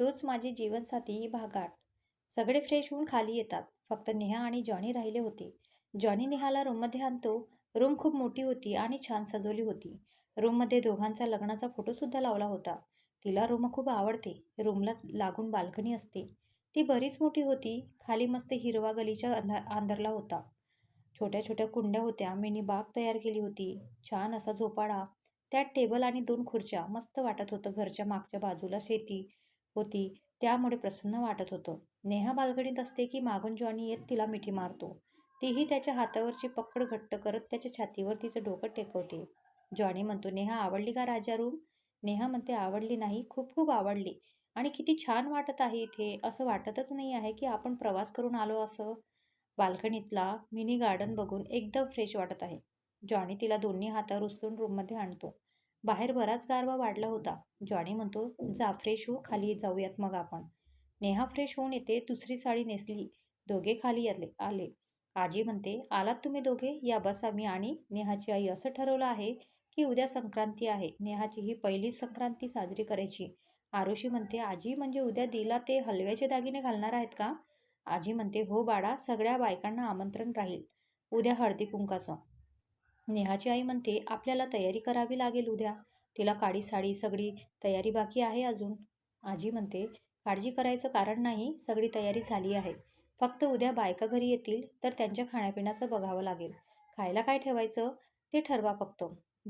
तूच माझी जीवनसाथी भागाट सगळे फ्रेश होऊन खाली येतात. फक्त नेहा आणि जॉनी राहिले होते. जॉनी नेहाला रूममध्ये आणतो. रूम खूप मोठी होती आणि छान सजवली होती. रूममध्ये दोघांचा लग्नाचा फोटोसुद्धा लावला होता. तिला रूम खूप आवडते. रूमला लागून बाल्कनी असते. ती बरीच मोठी होती. खाली मस्त हिरवा गलीच्या अंधा अंधारला होता. छोट्या छोट्या कुंड्या होत्या. मिनी बाग तयार केली होती. छान असा झोपाळा. त्यात टेबल आणि दोन खुर्च्या. मस्त वाटत होतं घरच्या मागच्या बाजूला शेती. होती. त्यामुळे प्रसन्न वाटत होतं. नेहा बालगणीत असते की मागून जॉनी येत तिला मिठी मारतो. तीही त्याच्या हातावरची पकड घट्ट करत त्याच्या छातीवर तिचं डोकं टेकवते. जॉनी म्हणतो नेहा आवडली का राजा रूम? नेहा म्हणते आवडली नाही. खूप खूप आवडली. आणि किती छान वाटत आहे इथे. असं वाटतच नाही आहे की आपण प्रवास करून आलो असं. बाल्कनीतला मिनी गार्डन बघून एकदम फ्रेश वाटत आहे. जॉनी तिला दोन्ही हातावर उचलून रूममध्ये आणतो. बाहेर बराच गारवा वाढला होता. जॉनी म्हणतो जा फ्रेश हो खाली जाऊयात मग आपण. नेहा फ्रेश होऊन येते दुसरी साडी नेसली दोघे खाली आले आले. आजी म्हणते आलात तुम्ही दोघे? या बसा मी आणि नेहाची आई. असं ठरवलं आहे की उद्या संक्रांती आहे. नेहाची ही पहिलीच संक्रांती साजरी करायची. आरुषी म्हणते आजी म्हणजे उद्या दिला ते हलव्याचे दागिने घालणार आहेत का? आजी म्हणते हो बाळा सगळ्या बायकांना आमंत्रण राहील. उद्या हळदी कुंकाचं. नेहाची आई म्हणते आपल्याला तयारी करावी लागेल उद्या. तिला काळी साडी सगळी तयारी बाकी आहे अजून. आजी म्हणते काळजी करायचं कारण नाही सगळी तयारी झाली आहे. फक्त उद्या बायका घरी येतील तर त्यांच्या खाण्यापिण्याचं बघावं लागेल. खायला काय ठेवायचं? ते ठरवा फक्त.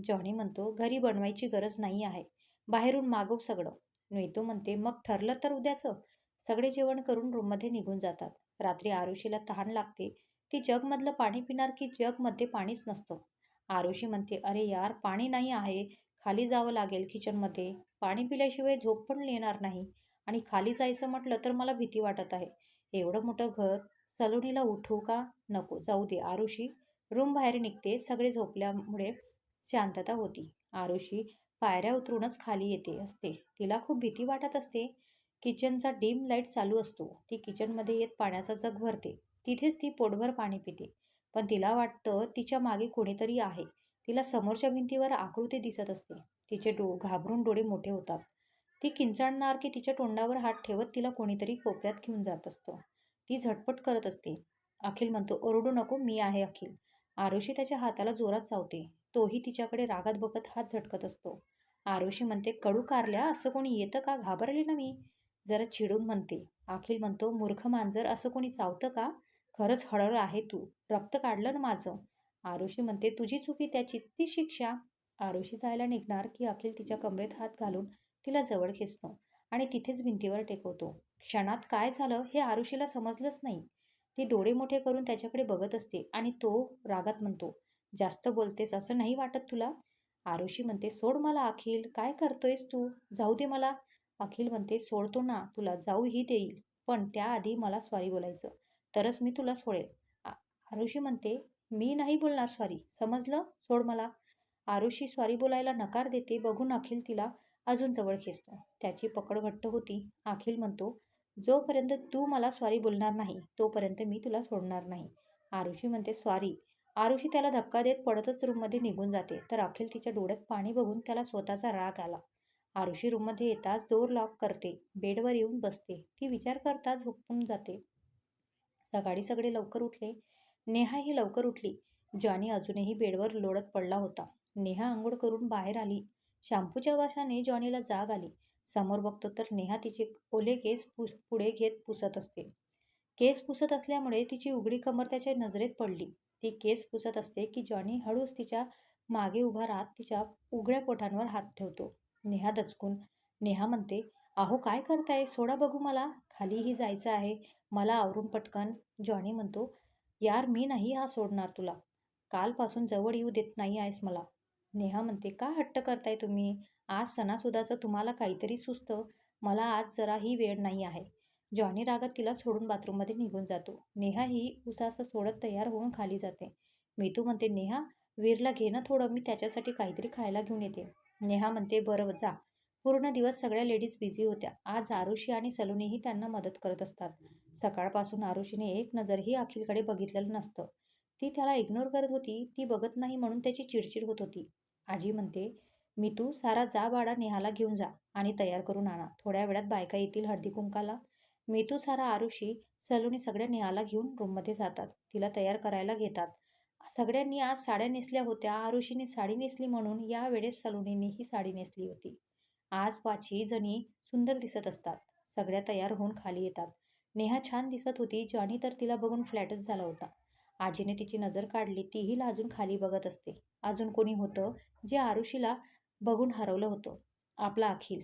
जॉनी म्हणतो घरी बनवायची गरज नाही आहे. बाहेरून मागव सगळं. नेतो म्हणते मग ठरलं तर उद्याचं. सगळे जेवण करून रूममध्ये निघून जातात. रात्री आरुषीला तहान लागते. ती जगमधलं पाणी पिणार की जगमध्ये पाणीच नसतं. आरुषी म्हणते अरे यार पाणी नाही आहे. खाली जावं लागेल किचनमध्ये. पाणी पिल्याशिवाय झोप पण येणार नाही. आणि खाली जायचं म्हटलं तर मला भीती वाटत आहे. एवढं मोठं घर सलोनीला उठवू का? नको. जाऊ दे आरुषी. रूम बाहेर निघते. सगळे झोपल्यामुळे शांतता होती. आरुषी पायऱ्या उतरूनच खाली येते असते. तिला खूप भीती वाटत असते. किचनचा डीम लाइट चालू असतो. ती किचनमध्ये येत पाण्याचा जग भरते. तिथेच ती पोटभर पाणी पिते. पण तिला वाटतं तिच्यामागे कोणीतरी आहे. तिला समोरच्या भिंतीवर आकृती दिसत असते. तिचे डो घाबरून डोळे मोठे होतात. ती किंचाळणार की तिच्या तोंडावर हात ठेवत तिला कोणीतरी कोपऱ्यात घेऊन जात असतं. ती झटपट करत असते. अखिल म्हणतो ओरडू नको मी आहे अखिल. आरुषी त्याच्या हाताला जोरात चावते. तोही तिच्याकडे रागात बघत हात झटकत असतो. आरुषी म्हणते कडू कारल्या असं कोणी येतं का? घाबरले ना मी. जरा चिडून म्हणते. अखिल म्हणतो मूर्ख मांजर असं कोणी चावतं का? खरंच हळहळ आहे तू. रक्त काढलं ना माझं. आरुषी म्हणते तुझी चुकी त्याची ती शिक्षा. आरुषी जायला निघणार की अखिल तिच्या कमरेत हात घालून तिला जवळ खेचतो आणि तिथेच भिंतीवर टेकवतो. क्षणात काय झालं हे आरुषीला समजलंच नाही. ती डोळे मोठे करून त्याच्याकडे बघत असते आणि तो रागात म्हणतो जास्त बोलतेस असं नाही वाटत तुला? आरुषी म्हणते सोड मला अखिल काय करतोयस तू? जाऊ दे मला. अखिल म्हणते सोडतो ना तुला जाऊ ही देईल. पण त्याआधी मला सॉरी बोलायचं. तरच मी तुला सोडेल. आरुषी म्हणते मी नाही बोलणार सॉरी समजलं? सोड मला. आरुषी सॉरी बोलायला नकार देते बघून अखिल तिला अजून जवळ खेचतो. त्याची पकड घट्ट होती. अखिल म्हणतो जोपर्यंत तू मला सॉरी बोलणार नाही तोपर्यंत मी तुला सोडणार नाही. आरुषी म्हणते सॉरी आरुषी त्याला धक्का देत पडतच रूममध्ये निघून जाते. तर अखिल तिच्या डोळ्यात पाणी बघून त्याला स्वतःचा राग आला. आरुषी रूममध्ये येताच दोर लॉक करते. बेडवर येऊन बसते. ती विचार करता झोपून जाते. सकाळी सगळे लवकर उठले. नेहा ही लवकर उठली. जॉनी अजूनही बेडवर लोळत पडला होता. नेहा आंघोळ करून बाहेर आली. शॅम्पूच्या वासाने जॉनीला जाग आली. समोर बघतो तर नेहा तिचे ओले केस पुस पुढे घेत पुसत असते. केस पुसत असल्यामुळे तिची उघडी कमर त्याच्या नजरेत पडली. ती केस पुसत असते की जॉनी हळूच तिच्यामागे उभा राहत तिच्या उघड्या पोटांवर हात ठेवतो. नेहा दचकून नेहा म्हणते अहो काय करताय? सोडा बघू मला. खालीही जायचं आहे. मला आवरून पटकन जॉनी म्हणतो यार मी नाही हा सोडणार तुला. कालपासून जवळ येऊ देत नाही आहेस मला. नेहा म्हणते का हट्ट करताय तुम्ही? आज सणासुदाचं तुम्हाला काहीतरी सुचतं. मला आज जराही वेळ नाही आहे. जॉनी रागात तिला सोडून बाथरूममध्ये निघून जातो. नेहा ही उसासं सोडत तयार होऊन खाली जाते. मीतू म्हणते नेहा वीरला घे ना थोडं. मी त्याच्यासाठी काहीतरी खायला घेऊन येते. नेहा म्हणते बरं जा. पूर्ण दिवस सगळ्या लेडीज बिझी होत्या. आज आरुषी आणि सलोनीही त्यांना मदत करत असतात. सकाळपासून आरुषीने एक नजरही अखिलकडे बघितलेलं नसतं. ती त्याला इग्नोर करत होती. ती बघत नाही म्हणून त्याची चिडचिड होत होती. आजी म्हणते मी तू सारा जा बाळा नेहाला घेऊन जा आणि तयार करून आणा. थोड्या वेळात बायका येतील हळदी कुंकाला मीतू सारा आरुषी सलोनी सगळ्या नेहाला घेऊन रूममध्ये जातात. तिला तयार करायला घेतात. सगळ्यांनी आज साड्या नेसल्या होत्या. आरुषीने साडी नेसली म्हणून या वेळेस सलोनीने साडी नेसली होती. आज पाचही जणी सुंदर दिसत असतात. सगळ्या तयार होऊन खाली येतात. नेहा छान दिसत होती जॉनी तर तिला बघून फ्लॅटच झाला होता. आजीने तिची नजर काढली तीही लाजून खाली बघत असते. अजून कोणी होतं जे आरुषीला बघून हरवलं होतं? आपला अखिल.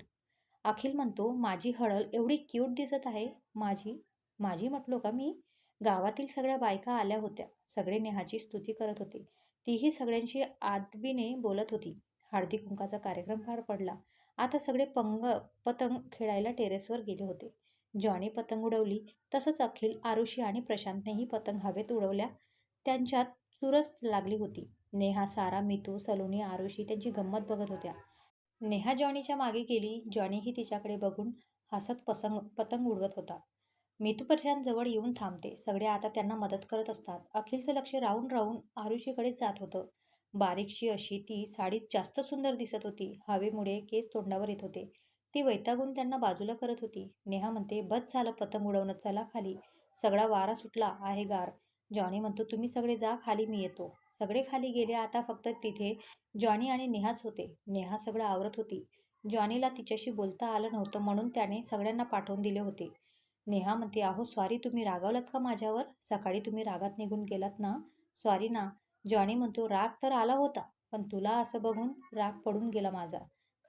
अखिल म्हणतो माझी हळल एवढी क्यूट दिसत आहे माझी? माझी म्हटलो का मी? गावातील सगळ्या बायका आल्या होत्या. सगळे नेहाची स्तुती करत होते. तीही सगळ्यांशी आदबीने बोलत होती. हळदी कुंकाचा कार्यक्रम पार पडला. आता सगळे पंग पतंग खेळायला टेरेसवर गेले होते. जॉनी पतंग उडवली तसंच अखिल आरुषी आणि प्रशांतनेही पतंग हवेत उडवल्या. त्यांच्यात चुरस लागली होती. नेहा सारा मितू सलोनी आरुषी त्यांची गंमत बघत होत्या. नेहा जॉनीच्या मागे गेली. जॉनीही तिच्याकडे बघून हसत पसंग पतंग उडवत होता. मितू प्रशांतजवळ येऊन थांबते. सगळे आता त्यांना मदत करत असतात. अखिलचं लक्ष राहून राहून आरुषीकडेच जात होतं. बारीकशी अशी ती साडी जास्त सुंदर दिसत होती. हवेमुळे केस तोंडावर येत होते. ती वैतागून त्यांना बाजूला करत होती. नेहा म्हणते बस झालं पतंग उडवणं चला खाली. सगळा वारा सुटला आहे गार. जॉनी म्हणतो तुम्ही सगळे जा खाली मी येतो. सगळे खाली गेले आता फक्त तिथे जॉनी आणि नेहाच होते. नेहा सगळं आवरत होती. जॉनीला तिच्याशी बोलता आलं नव्हतं म्हणून त्याने सगळ्यांना पाठवून दिले होते. नेहा म्हणते अहो स्वारी तुम्ही रागावलात का माझ्यावर? सकाळी तुम्ही रागात निघून गेलात ना? स्वारी ना. जॉनी म्हणतो राग तर आला होता पण तुला असं बघून राग पडून गेला माझा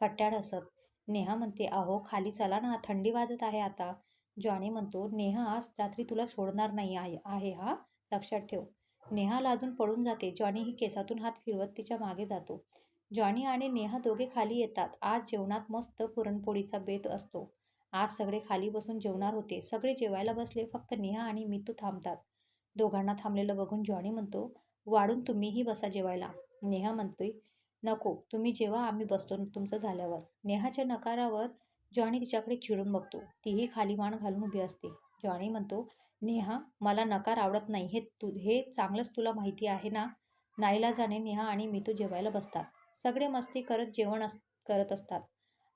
खट्ट्याड हसत. नेहा म्हणते अहो खाली चला ना थंडी वाजत आहे आता जॉनी म्हणतो नेहा आज रात्री तुला सोडणार नाही आहे आहे हा लक्षात ठेव. नेहा लाजून पडून जाते. जॉनी ही केसातून हात फिरवत तिच्यामागे जातो. जॉनी आणि नेहा दोघे खाली येतात. आज जेवणात मस्त पुरणपोळीचा बेत असतो. आज सगळे खाली बसून जेवणार होते. सगळे जेवायला बसले. फक्त नेहा आणि मितू थांबतात. दोघांना थांबलेलं बघून जॉनी म्हणतो वाढून तुम्हीही बसा जेवायला. नेहा म्हणतोय नको तुम्ही जेव्हा आम्ही बसतो तुमचं झाल्यावर. नेहाच्या नकारावर जॉनी तिच्याकडे चिडून बघतो. तीही खाली मान घालून उभी असते. जॉनी म्हणतो नेहा मला नकार आवडत नाही. हे तू हे चांगलंच तुला माहिती आहे ना? नाईला जाणे नेहा आणि मितू जेवायला बसतात. सगळे मस्ती करत जेवण अस करत असतात.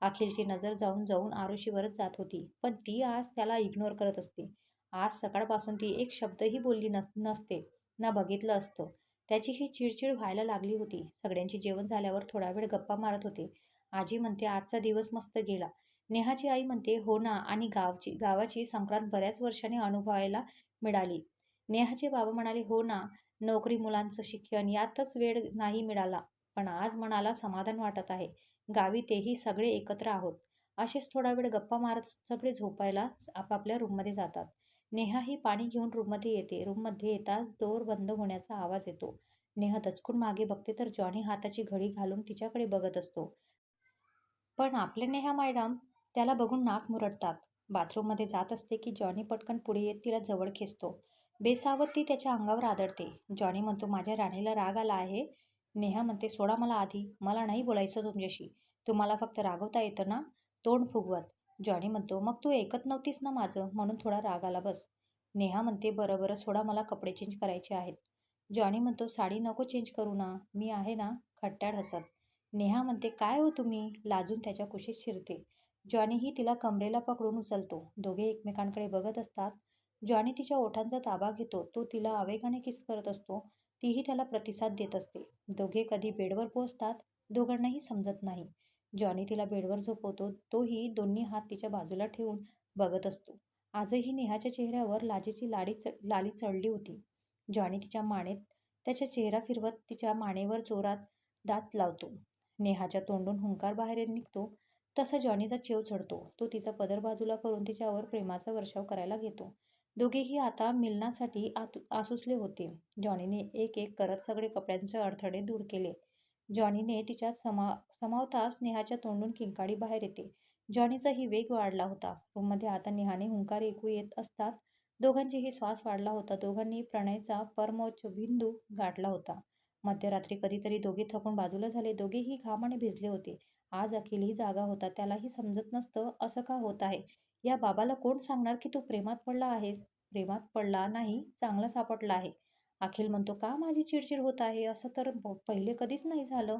अखिलची नजर जाऊन जाऊन आरुषीवरच जात होती. पण ती आज त्याला इग्नोर करत असते. आज सकाळपासून ती एक शब्दही बोलली नस नसते. ना बघितलं असतं. त्याची ही चिडचिड व्हायला लागली होती. सगळ्यांची जेवण झाल्यावर थोडा वेळ गप्पा मारत होते. आजी म्हणते आजचा दिवस मस्त गेला. नेहाची आई म्हणते हो ना आणि गावची गावाची संक्रांत बऱ्याच वर्षांनी अनुभवायला मिळाली. नेहाचे बाबा म्हणाले हो ना नोकरी मुलांचं शिक्षण यातच वेळ नाही मिळाला पण आज मनाला समाधान वाटत आहे. गावी तेही सगळे एकत्र आहोत. असेच थोडा वेळ गप्पा मारत सगळे झोपायला आपापल्या रूममध्ये जातात. नेहा ही पाणी घेऊन रूममध्ये येते. रूममध्ये येताच दोर बंद होण्याचा आवाज येतो. नेहा दचकून मागे बघते तर जॉनी हाताची घडी घालून तिच्याकडे बघत असतो. पण आपले नेहा मॅडम? त्याला बघून नाक मुरडतात. बाथरूममध्ये जात असते की जॉनी पटकन पुढे येत तिला जवळ खेचतो. बेसावत ती त्याच्या अंगावर आदळते. जॉनी म्हणतो माझ्या राणीला राग आला आहे. नेहा म्हणते सोडा मला आधी. मला नाही बोलायचं तुमच्याशी. तुम्हाला फक्त रागवता येतं ना? तोंड फुगवत. जॉनी म्हणतो मग तू ऐकत नव्हतीस ना माझं म्हणून थोडा राग आला बस. नेहा म्हणते बरं बरं सोडा मला कपडे चेंज करायचे आहेत. जॉनी म्हणतो साडी नको चेंज करू ना. मी आहे ना खट्ट्याड हसत. नेहा म्हणते काय हो तुम्ही लाजून त्याच्या कुशीत शिरते. जॉनीही तिला कमरेला पकडून उचलतो. दोघे एकमेकांकडे बघत असतात. जॉनी तिच्या ओठांचा ताबा घेतो. तो तिला आवेगाने किस करत असतो तीही त्याला प्रतिसाद देत असते. दोघे कधी बेडवर पोचतात दोघांनाही समजत नाही. जॉनी तिला बेडवर झोपवतो तोही दोन्ही हात तिच्या बाजूला ठेवून बघत असतो. आजही नेहाच्या चेहऱ्यावर लाजेची लाडी च लाली चढली होती. जॉनी तिच्या मानेत त्याच्या चेहरा फिरवत तिच्या मानेवर जोरात दात लावतो. नेहाच्या तोंडून हुंकार बाहेर निघतो. तसा जॉनीचा चेव चढतो तो तिचा पदर बाजूला करून तिच्यावर प्रेमाचा वर्षाव करायला घेतो. दोघेही आता मिलनासाठी आत आसुसले होते. जॉनीने एक एक करत सगळे कपड्यांचे अडथळे दूर केले. जॉनीने तिच्या समा समावताच नेहाच्या तोंडून किंकाळी बाहेर येते. जॉनीचाही वेग वाढला होता. रूममध्ये आता नेहाने हुंकार ऐकू येत असतात. दोघांचेही श्वास वाढला होता. दोघांनी प्रणयचा परमोच्च बिंदू गाठला होता. मध्यरात्री कधीतरी दोघे थकून बाजूला झाले. दोघेही घामाने भिजले होते. आज अखिलही जागा होता. त्यालाही समजत नसतं असं का होत आहे? या बाबाला कोण सांगणार की तू प्रेमात पडला आहेस? प्रेमात पडला नाही चांगला सापडला आहे. अखिल म्हणतो का माझी चिडचिड होत आहे? असं तर पहिले कधीच नाही झालं.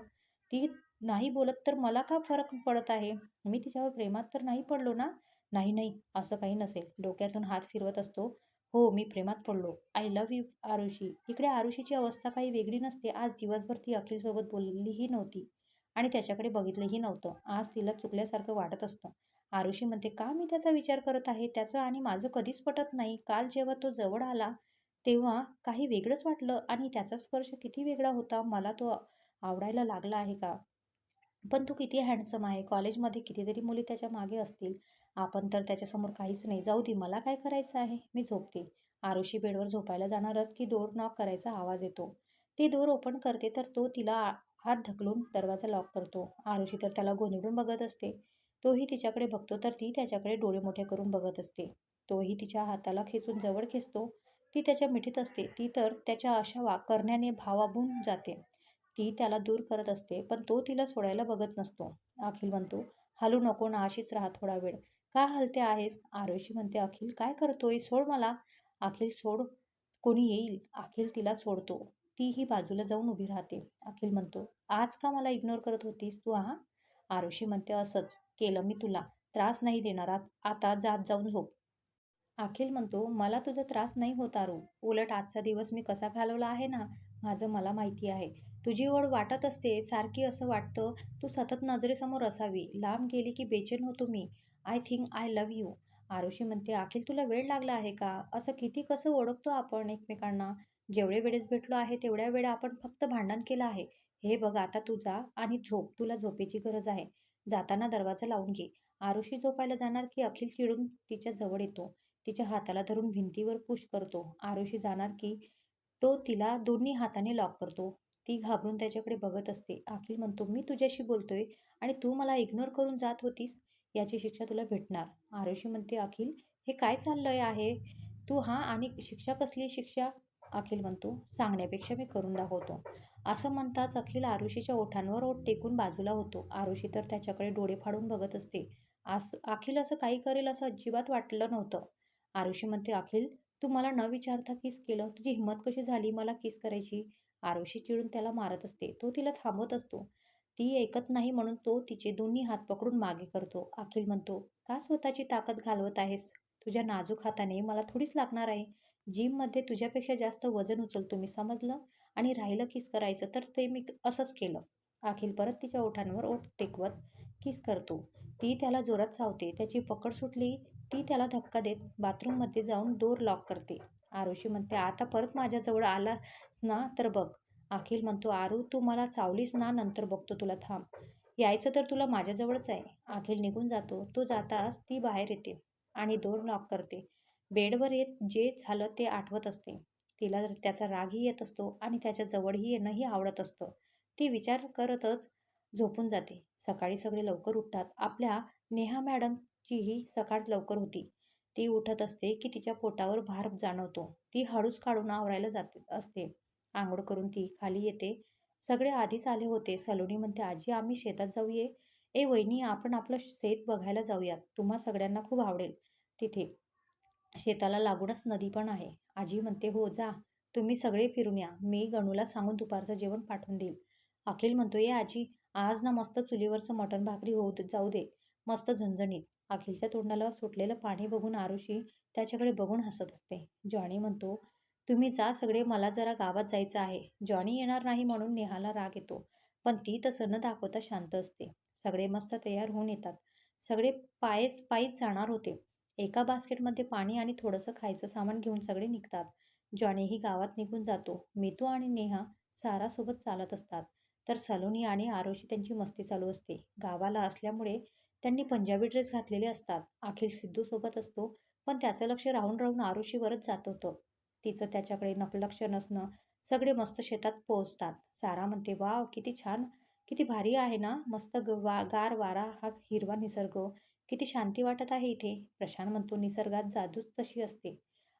ती नाही बोलत तर मला का फरक पडत आहे? मी तिच्यावर प्रेमात तर नाही पडलो ना? नाही नाही असं काही नसेल. डोक्यातून हात फिरवत असतो. हो मी प्रेमात पडलो. I love you Arushi. इकडे आरुषीची अवस्था काही वेगळी नसते. आज दिवसभर ती अखिलसोबत बोललीही नव्हती आणि त्याच्याकडे बघितलंही नव्हतं. आज तिला चुकल्यासारखं वाटत असतं. आरुषी म्हणते का मी त्याचा विचार करत आहे? त्याचं आणि माझं कधीच पटत नाही. काल जेव्हा तो जवळ आला तेव्हा काही वेगळंच वाटलं आणि त्याचा स्पर्श किती वेगळा होता मला तो आवडायला लागला आहे का? पण तू किती हँडसम आहे? कॉलेजमध्ये कितीतरी मुली त्याच्यामागे असतील. आपण तर त्याच्यासमोर काहीच नाही. जाऊ दे मला काय करायचं आहे? मी झोपते. आरुषी बेडवर झोपायला जाणारच की डोर नॉक करायचा आवाज येतो. ती डोर ओपन करते तर तो तिला आ- हात ढकलून दरवाजा लॉक करतो. आरुषी तर त्याला गोंधळून बघत असते. तोही तिच्याकडे बघतो तर ती त्याच्याकडे डोळे मोठे करून बघत असते. तोही तिच्या हाताला खेचून जवळ खेचतो. ती त्याच्या मिठीत असते ती तर त्याच्या अशा वा करण्याने भावाबून जाते. ती त्याला दूर करत असते पण तो तिला सोडायला बघत नसतो. अखिल म्हणतो हलू नको ना अशीच राहा थोडा वेळ. का हलते आहेस? आरुषी म्हणते अखिल काय करतोय? सोड मला. अखिल सोड कोणी येईल? अखिल तिला सोडतो. तीही बाजूला जाऊन उभी राहते. अखिल म्हणतो आज का मला इग्नोर करत होतीस तू हा? आरुषी म्हणते असंच. केलं मी तुला. त्रास नाही देणार. आत- आता जात जाऊन झोप. अखिल म्हणतो मला तुझा त्रास नाही होत आरू. उलट आजचा दिवस मी कसा घालवला आहे ना माझं मला माहिती आहे. तुझी ओढ वाटत असते सारखी असं वाटतं तू सतत नजरेसमोर असावी. लांब गेली की बेचैन होतो मी. I think I love you Arushi म्हणते अखिल तुला वेळ लागला आहे का? असं किती कसं ओळखतो आपण एकमेकांना? जेवढे वेळेस भेटलो आहे तेवढ्या वेळा आपण फक्त भांडण केलं आहे. हे बघ आता तू जा आणि झोप. तुला झोपेची गरज आहे. जाताना दरवाजा लावून घे. आरुषी झोपायला जाणार की अखिल चिडून तिच्या जवळ येतो. तिच्या हाताला धरून भिंतीवर पुश करतो. आरुषी जाणार की तो तिला दोन्ही हाताने लॉक करतो. ती घाबरून त्याच्याकडे बघत असते. अखिल म्हणतो मी तुझ्याशी बोलतोय आणि तू मला इग्नोर करून जात होतीस. याची शिक्षा तुला भेटणार. आरुषी म्हणते अखिल हे काय चाललंय आहे? तू हा आणि शिक्षा कसली शिक्षा? अखिल म्हणतो सांगण्यापेक्षा मी करून दाखवतो. असं म्हणताच अखिल आरुषीच्या ओठांवर ओठ टेकून बाजूला होतो. आरुषी तर त्याच्याकडे डोळे फाडून बघत असते. आस अखिल असं काही करेल असं अजिबात वाटलं नव्हतं. आरुषी म्हणते अखिल तू मला न विचारता किस केलं? तुझी हिंमत कशी झाली मला किस करायची? आरुषी चिडून त्याला मारत असते. तो तिला थांबवत असतो. ती ऐकत नाही म्हणून तो तिचे दोन्ही हात पकडून मागे करतो. अखिल म्हणतो का स्वतःची ताकद घालवत आहेस? तुझ्या नाजूक हाताने मला थोडीच लागणार आहे. जिममध्ये तुझ्यापेक्षा जास्त वजन उचलतो मी समजलं? आणि राहिलं किस करायचं तर ते मी असंच केलं. अखिल परत तिच्या ओठांवर ओठ टेकवत किस करतो. ती त्याला जोरात चावते. त्याची पकड सुटली ती त्याला धक्का देत बाथरूममध्ये जाऊन डोर लॉक करते. आरुषी म्हणते आता परत माझ्याजवळ आलास ना तर बघ. अखिल म्हणतो आरू तू मला चावलीस ना नंतर बघतो तुला थांब. यायचं तर तुला माझ्याजवळच आहे. अखिल निघून जातो. तो जाताच ती बाहेर येते आणि डोर लॉक करते. बेडवर येत जे झालं ते आठवत असते. तिला त्याचा रागही येत असतो आणि त्याच्या जवळही येणंही आवडत असतं. ती विचार करतच झोपून जाते. सकाळी सगळे लवकर उठतात. आपल्या नेहा मॅडम जीही सकाळ लवकर होती. ती उठत असते की तिच्या पोटावर भार जाणवतो. ती हळूच काढून आवरायला जाते असते. आंघोळ करून ती खाली येते. सगळे आधीच आले होते. सलोनी म्हणते आजी आम्ही शेतात जाऊये. ए वहिनी आपण आपलं शेत बघायला जाऊयात. तुम्हा सगळ्यांना खूप आवडेल तिथे. शेताला लागूनच नदी पण आहे. आजी म्हणते हो जा. तुम्ही सगळे फिरून या. मी गणूला सांगून दुपारचं जेवण पाठवून देईल. अखिल म्हणतो ये आजी आज ना मस्त चुलीवरचं मटण भाकरी होऊ जाऊ दे. मस्त झणझणीत. अखिलच्या तोंडाला सुटलेलं पाणी बघून आरुषी त्याच्याकडे बघून हसत असते. जॉनी म्हणतो तुम्ही जा सगळे मला जरा गावात जायचं आहे. जॉनी येणार नाही म्हणून नेहाला राग येतो पण ती तसं न दाखवता शांत असते. सगळे मस्त तयार होऊन येतात. सगळे पायच पायीच जाणार होते. एका बास्केटमध्ये पाणी आणि थोडंसं खायचं सामान घेऊन सगळे निघतात. जॉनीही गावात निघून जातो. मितू आणि नेहा सारासोबत चालत असतात. तर सलोनी आणि आरुषी त्यांची मस्ती चालू असते. गावाला असल्यामुळे त्यांनी पंजाबी ड्रेस घातलेले असतात. अखिल सिद्धू सोबत असतो पण त्याचं लक्ष राहून राहून आरुषीवरच जात होतं. तिचं त्याच्याकडे नकलक्ष नसणं सगळे मस्त शेतात पोहोचतात. सारा म्हणते वाव किती छान किती भारी आहे ना? मस्त ग वा गार वारा हा हिरवा निसर्ग. किती शांती वाटत आहे इथे. प्रशांत म्हणतो निसर्गात जादूच तशी असते.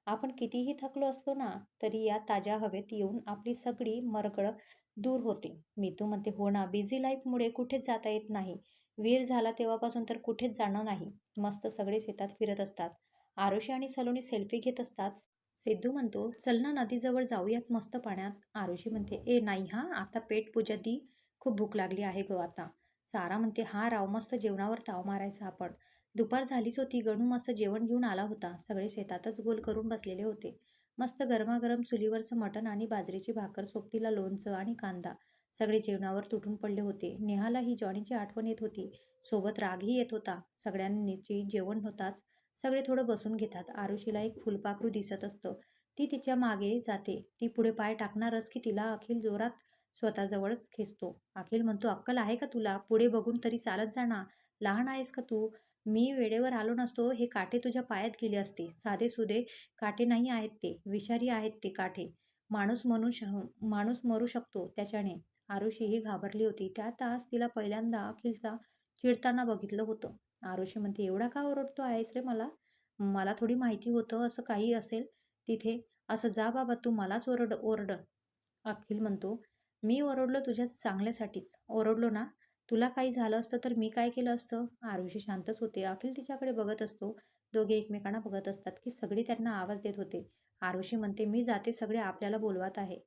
आपण कितीही थकलो असलो ना तरी या ताज्या हवेत येऊन आपली सगळी मरगळ दूर होते. मितू म्हणते हो ना बिझी लाईफमुळे कुठेच जाता येत नाही. वीर झाला तेव्हापासून तर कुठेच जाणं नाही. मस्त सगळे शेतात फिरत असतात. आरुषी आणि सलोनी सेल्फी घेत असतात. सिद्धू म्हणतो चल ना नदीजवळ जाऊयात मस्त पाण्यात. आरुषी म्हणते ए नाही हा आता पेट पूजा दी खूप भूक लागली आहे ग आता. सारा म्हणते हा राव मस्त जेवणावर ताव मारायचा आपण. दुपार झालीच होती गणू मस्त जेवण घेऊन आला होता. सगळे शेतातच गोल करून बसलेले होते. मस्त गरमागरम चुलीवरचं मटण आणि बाजरीची भाकर सोबतीला लोणचं आणि कांदा. सगळे जेवणावर तुटून पडले होते. नेहाला ही जॉनीची आठवण येत होती. सोबत रागही येत होता. सगळ्यांची जेवण होताच सगळे थोडं बसून घेतात. आरुषीला एक फुलपाखरू दिसत असतं. ती तिच्यामागे जाते. ती पुढे पाय टाकणारच की तिला अखिल जोरात स्वतःजवळच खेचतो. अखिल म्हणतो अक्कल आहे का तुला? पुढे बघून तरी चालत जाणार लहान आहेस का तू? मी वेळेवर आलो नसतो. हे काटे तुझ्या पायात गेले असते. साधे सुधे काटे नाही आहेत ते. विषारी आहेत ते काटे. माणूस म्हणून श माणूस मरू शकतो त्याच्याने. आरुषीही घाबरली होती. त्या तास तिला पहिल्यांदा अखिलचा चिडताना बघितलं होतं. आरुषी म्हणते एवढा का ओरडतो आहेस रे मला? मला थोडी माहिती होतं असं काही असेल तिथे. असं जा बाबा तू मलाच ओरड ओरड. अखिल म्हणतो मी ओरडलो तुझ्या चांगल्यासाठीच. ओरडलो ना? तुला काही झालं असतं तर मी काय केलं असतं? आरुषी शांतच होते. अखिल तिच्याकडे बघत असतो. दोघे एकमेकांना बघत असतात की सगळी त्यांना आवाज देत होते. आरुषी म्हणते मी जाते सगळे आपल्याला बोलवत आहे.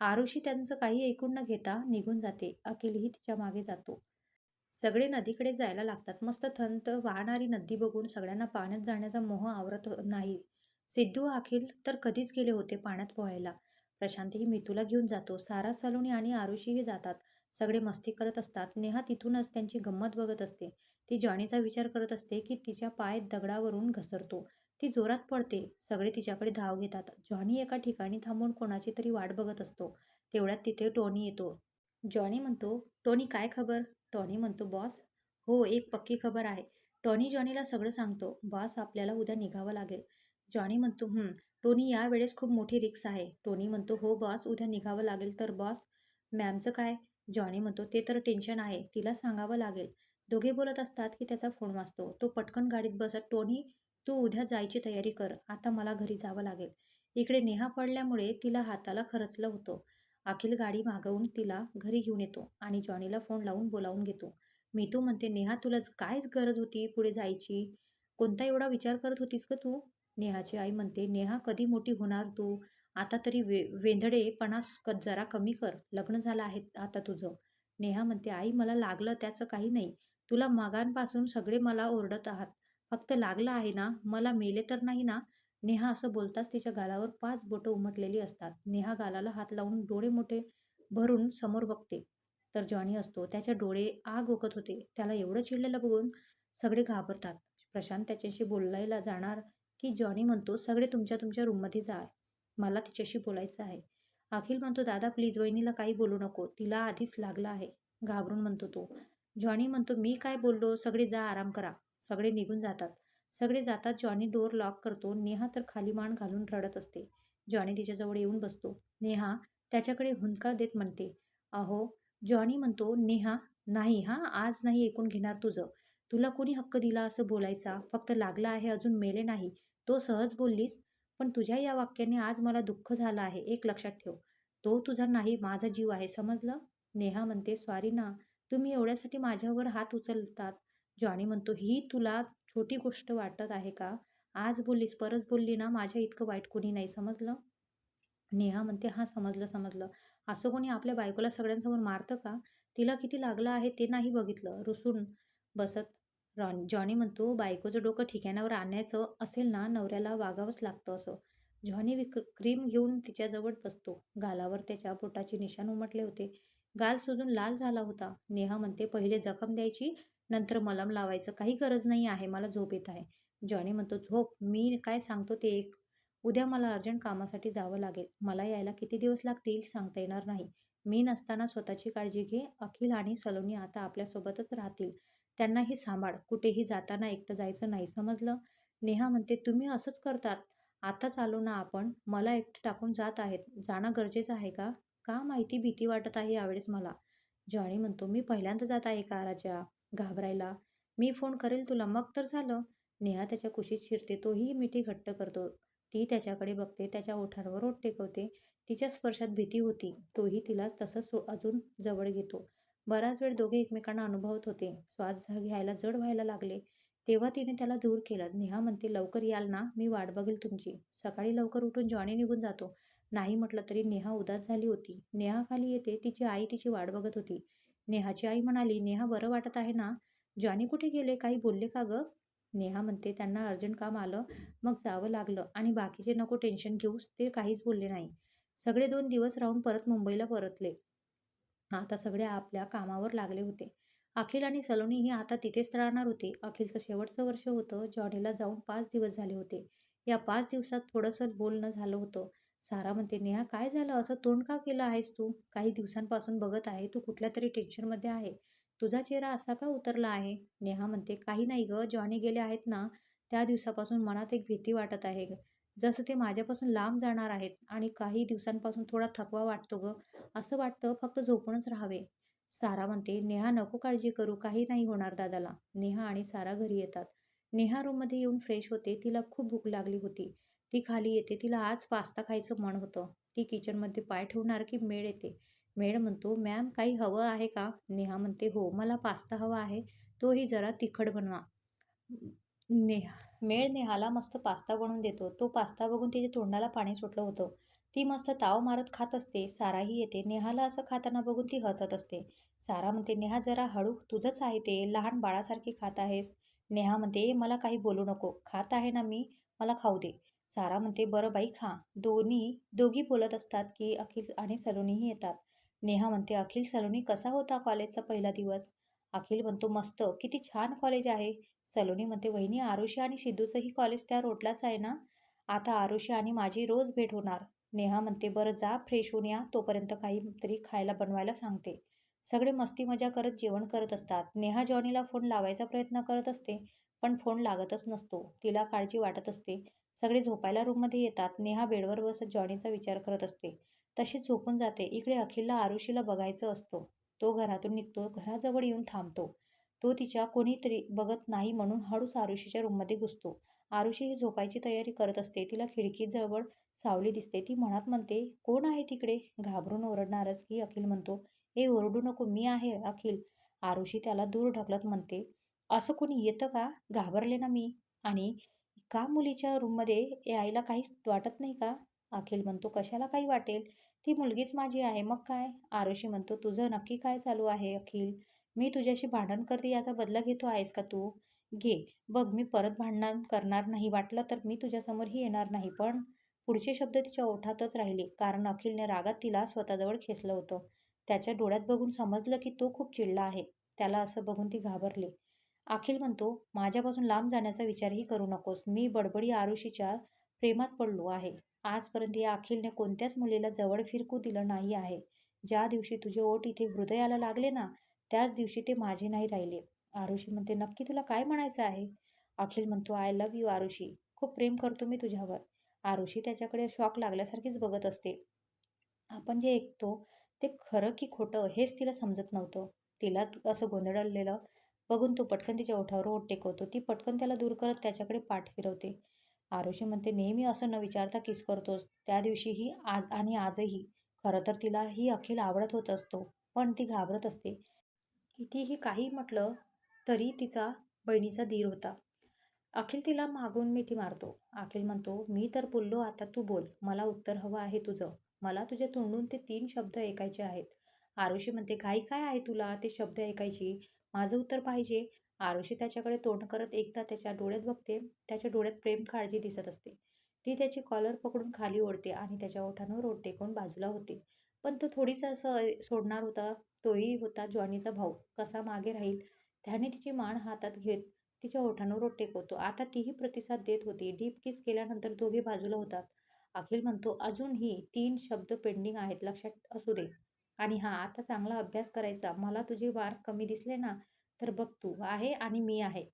आरुषी त्यांचं काही ऐकून न घेता निघून जाते. अखिलही तिच्यामागे जातो. सगळे नदीकडे जायला लागतात. मस्त थंत वाहणारी नदी बघून सगळ्यांना पाण्यात जाण्याचा मोह आवरत नाही. सिद्धू अखिल तर कधीच गेले होते पाण्यात पोहायला. प्रशांतही मितूला घेऊन जातो. सारा सलोनी आणि आरुषीही जातात. सगळे मस्ती करत असतात. नेहा तिथूनच त्यांची गंमत बघत असते. ती जॉनीचा विचार करत असते की तिच्या पाय दगडावरून घसरतो. ती जोरात पडते. सगळे तिच्याकडे धाव घेतात. जॉनी एका ठिकाणी थांबून कोणाची तरी वाट बघत असतो. तेवढ्यात तिथे टोनी येतो. जॉनी म्हणतो टोनी काय खबर? टॉनी म्हणतो बॉस. हो एक पक्की खबर आहे. टॉनी जॉनीला सगळं सांगतो. बॉस आपल्याला उद्या निघावं लागेल. जॉनी म्हणतो टोनी या वेळेस खूप मोठी रिक्स आहे. टोनी म्हणतो हो बॉस उद्या निघावं लागेल तर बॉस. मॅमचं काय? जॉनी म्हणतो ते तर टेन्शन आहे तिला सांगावं लागेल. दोघे बोलत असतात की त्याचा फोन वाजतो. तो पटकन गाडीत बसत टोनी तू उद्या जायची तयारी कर आता मला घरी जावं लागेल. इकडे नेहा पडल्यामुळे तिला हाताला खरचलं होतं. अखिल गाडी मागवून तिला घरी घेऊन येतो आणि जॉनीला फोन लावून बोलावून घेतो. मी तू म्हणते नेहा तुला कायच गरज होती पुढे जायची? कोणता एवढा विचार करत होतीस का तू? नेहाची आई म्हणते नेहा कधी मोठी होणार तू? आता तरी वे वेंधळेपणा क जरा कमी कर. लग्न झालं आहे आता तुझं. नेहा म्हणते आई मला लागलं त्याचं काही नाही. तुला मागांपासून सगळे मला ओरडत आहात. फक्त लागलं आहे ना? मला मेले तर नाही ना? नेहा असं बोलताच तिच्या गालावर पाच बोटं उमटलेली असतात. नेहा गालाला हात लावून डोळे मोठे भरून समोर बघते. तर जॉनी असतो. त्याचे डोळे आग ओकत होते. त्याला एवढं चिडलेलं बघून सगळे घाबरतात. प्रशांत त्याच्याशी बोलायला जाणार की जॉनी म्हणतो सगळे तुमच्या तुमच्या रूममध्ये जा. मला तिच्याशी बोलायचं आहे. अखिल म्हणतो दादा प्लीज वहिनीला काही बोलू नको. तिला आधीच लागला आहे. घाबरून म्हणतो तो. जॉनी म्हणतो मी काय बोललो? सगळे जा आराम करा. सगळे निघून जातात. सगळे जातात जॉनी डोर लॉक करतो. नेहा तर खाली मान घालून रडत असते. जॉनी तिच्याजवळ येऊन बसतो. नेहा त्याच्याकडे हुंदका देत म्हणते. अहो जॉनी म्हणतो नेहा नाही हा आज नाही ऐकून घेणार तुझं. तुला कोणी हक्क दिला असं बोलायचा? फक्त लागला आहे अजून मेले नाही. तो सहज बोललीस पण तुझ्या या वाक्याने आज मला दुःख झालं आहे. एक लक्षात ठेव. तो तुझा नाही माझा जीव आहे. समजलं? नेहा म्हणते स्वारी ना. तुम्ही एवढ्यासाठी माझ्यावर हात उचलतात. जॉनी म्हणतो ही तुला छोटी गोष्ट वाटत आहे का? आज बोललीस परत बोलली ना माझ्या इतकं वाईट कोणी नाही. समजलं? नेहा म्हणते हां समजलं समजलं. असं कोणी आपल्या बायकोला सगळ्यांसमोर मारतं का? तिला किती लागलं आहे ते नाही बघितलं. रुसून बसत रॉन जॉनी म्हणतो बायकोचं डोकं ठिकाणावर आणायचं असेल ना नवऱ्याला वागावंच लागतं असं. जॉनी विक क्रीम घेऊन तिच्याजवळ बसतो. गालावर त्याच्या पोटाचे निशाण उमटले होते. गाल सुजून लाल झाला होता. नेहा म्हणते पहिले जखम द्यायची नंतर मलम लावायचं. काही गरज नाही आहे मला झोप येत आहे. जॉनी म्हणतो झोप? मी काय सांगतो ते एक. उद्या मला अर्जंट कामासाठी जावं लागेल. मला यायला किती दिवस लागतील सांगता येणार नाही. मी नसताना स्वतःची काळजी घे. अखिल आणि सलोनी आता आपल्यासोबतच राहतील. त्यांनाही सांभाळ. कुठेही जाताना एकटं जायचं नाही समजलं? नेहा म्हणते तुम्ही असंच करतात. आताच आलो ना आपण. मला एकटं टाकून जात आहेत. जाणं गरजेचं आहे का? का माहिती भीती वाटत आहे यावेळेस मला? जॉनी म्हणतो मी पहिल्यांदा जात आहे का राजा? घाबरायला? मी फोन करेल तुला? मग तर झालं. नेहा त्याच्या कुशीत शिरते. तोही मिठी घट्ट करतो. ती त्याच्याकडे बघते. त्याच्या ओठांवर ओठ टेकवते. तिच्या स्पर्शात भीती होती. तोही तिला तसंच अजून जवळ घेतो. बराच वेळ दोघे एकमेकांना अनुभवत होते. श्वास घ्यायला जड व्हायला लागले. तेव्हा तिने त्याला दूर केलं. नेहा म्हणते लवकर याल ना मी वाट बघेल तुमची. सकाळी लवकर उठून जॉनी निघून जातो. नाही म्हटलं तरी नेहा उदास झाली होती. नेहा खाली येते तिची आई तिची वाट बघत होती. नेहाची आई म्हणाली नेहा बरं वाटत आहे ना? जॉनी कुठे गेले? काही बोलले का गं? नेहा म्हणते त्यांना अर्जंट काम आलं. मग जावं लागलं. आणि बाकीचे नको टेन्शन घेऊस ते काहीच बोलले नाही. सगळे दोन दिवस राहून परत मुंबईला परतले. आता सगळे आपल्या कामावर लागले होते. अखिल आणि सलोनी ही आता तिथेच राहणार होते. अखिलचं शेवटचं वर्ष होतं. जॉनीला जाऊन पाच दिवस झाले होते. या पाच दिवसात थोडंसं बोलणं झालं होतं. सारा म्हणते नेहा काय झालं? असं तोंड का केलं आहेस तू? काही दिवसांपासून बघत आहे. तू कुठल्या तरी टेन्शनमध्ये आहे. तुझा चेहरा असा का उतरला आहे? नेहा म्हणते काही नाही गं. जॉनी गेले आहेत ना त्या दिवसापासून मनात एक भीती वाटत आहे जसं ते माझ्यापासून लांब जाणार आहेत आणि काही दिवसांपासून थोडा थकवा वाटतो ग असं वाटतं फक्त झोपूनच राहावे. सारा म्हणते नेहा नको काळजी करू काही नाही होणार दादाला. नेहा आणि सारा घरी येतात. नेहा रूममध्ये येऊन फ्रेश होते तिला खूप भूक लागली होती. ती खाली येते तिला आज पास्ता खायचं मन होतं. ती किचनमध्ये पाय ठेवणार की मेळ येते? मेळ म्हणतो मॅम काही हवं आहे का? नेहा म्हणते हो मला पास्ता हवा आहे तोही जरा तिखट बनवा. नेहा मेळ नेहाला मस्त पास्ता बनवून देतो. तो पास्ता बघून तिच्या तोंडाला पाणी सुटलं होतं. ती मस्त ताव मारत खात असते. साराही येते. नेहाला असं खाताना बघून ती हसत असते. सारा म्हणते नेहा जरा हळू. तुझंच आहे ते. लहान बाळासारखी खात आहेस. नेहा म्हणते मला काही बोलू नको. खात आहे ना मी? मला खाऊ दे. सारा म्हणते बरं बाई खा. दोन्ही दोघी बोलत असतात की अखिल आणि सलोनीही येतात. नेहा म्हणते अखिल सलोनी कसा होता कॉलेजचा पहिला दिवस? अखिल म्हणतो मस्त. किती छान कॉलेज आहे. सलोनी म्हणते वहिनी आरुषी आणि सिद्धूचंही कॉलेज त्या रोडलाच आहे ना? आता आरुषी आणि माझी रोज भेट होणार. नेहा म्हणते बरं जा फ्रेश होऊन या. तोपर्यंत काहीतरी खायला बनवायला सांगते. सगळे मस्ती मजा करत जेवण करत असतात. नेहा जॉनीला फोन लावायचा प्रयत्न करत असते पण फोन लागतच नसतो. तिला काळजी वाटत असते. सगळे झोपायला रूममध्ये येतात. नेहा बेडवर बसत जॉनीचा विचार करत असते. तशीच झोपून जाते. इकडे अखिलला आरुषीला बघायचं असतो. तो घरातून निघतो. घराजवळ येऊन थांबतो. तो तिच्या कोणीतरी बघत नाही म्हणून हळूच आरुषीच्या रूममध्ये घुसतो. आरुषी ही झोपायची तयारी करत असते. तिला खिडकीजवळ सावली दिसते. ती मनात म्हणते कोण आहे तिकडे? घाबरून ओरडणारच की? अखिल म्हणतो. हे ओरडू नको. मी आहे अखिल. आरुषी त्याला दूर ढकलत म्हणते असं कोणी येतं का? घाबरले ना मी. आणि का मुलीच्या रूममध्ये यायला काहीच वाटत नाही का? अखिल म्हणतो कशाला काही वाटेल? ती मुलगीच माझी आहे. मग काय? आरुषी म्हणतो तुझं नक्की काय चालू आहे अखिल? मी तुझ्याशी भांडण करते याचा बदला घेतो आहेस का तू? घे. बघ मी परत भांडण करणार नाही वाटलं तर मी तुझ्यासमोरही येणार नाही. पण पुढचे शब्द तिच्या ओठातच राहिले. कारण अखिलने रागात तिला स्वतःजवळ खेचलं होतं. त्याच्या डोळ्यात बघून समजलं की तो खूप चिडला आहे. त्याला असं बघून ती घाबरली. अखिल म्हणतो माझ्यापासून लांब जाण्याचा विचारही करू नकोस. मी बडबडी आरुषीच्या प्रेमात पडलो आहे. आजपर्यंत या अखिलने कोणत्याच मुलीला जवळ फिरकू दिलं नाही आहे. ज्या दिवशी तुझे ओठ इथे हृदयाला लागले ना त्याच दिवशी ते माझे नाही राहिले. आरुषी म्हणते नक्की तुला काय म्हणायचं आहे? अखिल म्हणतो आय लव्ह यू आरुषी. खूप प्रेम करतो मी तुझ्यावर. आरुषी त्याच्याकडे शॉक लागल्यासारखीच बघत असते. आपण जे ऐकतो ते खरं की खोटं हेच तिला समजत नव्हतं. तिला असं गोंधळलेलं बघून तो पटकन तिच्या ओठावर ओठ टेकवतो. ती पटकन त्याला दूर करत त्याच्याकडे पाठ फिरवते. आरुषी म्हणते नेहमी असं न विचारता किस करतोस? त्या दिवशीही आज आणि आजही. खरं तर तिला ही अखिल आवडत होत असतो पण ती घाबरत असते. कितीही काही म्हटलं तरी तिचा बहिणीचा धीर होता. अखिल तिला मागून मिठी मारतो. अखिल म्हणतो मी तर बोललो आता तू बोल. मला उत्तर हवं आहे तुझं. मला तुझ्या तोंडून ते तीन शब्द ऐकायचे आहेत. आरुषी म्हणते घाई काय आहे तुला ते शब्द ऐकायची? माझं उत्तर पाहिजे. आरुषी त्याच्याकडे तोंड करत एकदा त्याच्या डोळ्यात बघते. त्याच्या डोळ्यात प्रेम काळजी दिसत असते. ती त्याची कॉलर पकडून खाली ओढते आणि त्याच्या ओठांवर ओढ टेकून बाजूला होते. पण तो थोडीसा असं सोडणार होता. तोही होता जॉनीचा भाऊ. कसा मागे राहील? त्याने तिची मान हातात घेत तिच्या ओठांवर ओठ टेकवतो आता तीही प्रतिसाद देत होती. डीप किस केल्यानंतर दोघे बाजूला होतात. अखिल म्हणतो अजूनही तीन शब्द पेंडिंग आहेत. लक्षात असू दे. आणि हा आता चांगला अभ्यास करायचा. मला तुझे मार्क कमी दिसले ना तर बघ तू आहे आणि मी आहे.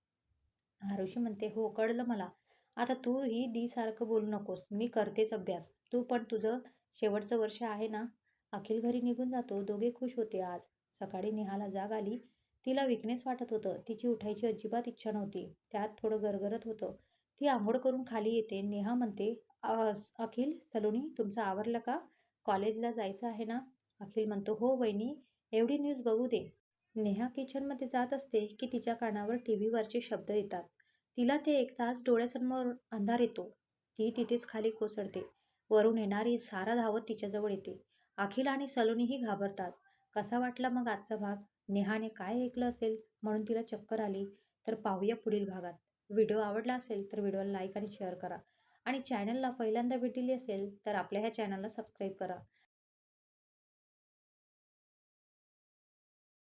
आरुषी म्हणते हो कळलं मला. आता तू ही दी सारखं बोलू नकोस. मी करतेच अभ्यास. तू पण तुझं शेवटचं वर्ष आहे ना? अखिल घरी निघून जातो. दोघे खुश होते आज. सकाळी नेहाला जाग आली. तिला विकनेस वाटत होतं. तिची उठायची अजिबात इच्छा नव्हती. त्यात थोडं गरगरत होतं. ती आंघोळ करून खाली येते. नेहा म्हणते अखिल सलोनी तुमचं आवरलं का? कॉलेजला जायचं आहे ना? अखिल म्हणतो हो वहिनी एवढी न्यूज बघू दे. नेहा किचनमध्ये जात असते की तिच्या कानावर टी व्हीवरचे शब्द येतात. तिला ते एक तास डोळ्यासमोर अंधार येतो. ती तिथेच खाली कोसळते. वरून येणारी सारा धावत तिच्याजवळ येते. अखिल आणि सलोनीही घाबरतात. कसा वाटला मग आजचा भाग? नेहाने काय ऐकलं असेल? म्हणून तिला चक्कर आली. तर पाहूया पुढील भागात. व्हिडिओ आवडला असेल तर व्हिडिओला लाईक आणि शेअर करा. आणि चॅनलला पहिल्यांदा भेटली असेल तर आपल्या ह्या चॅनलला सबस्क्राईब करा.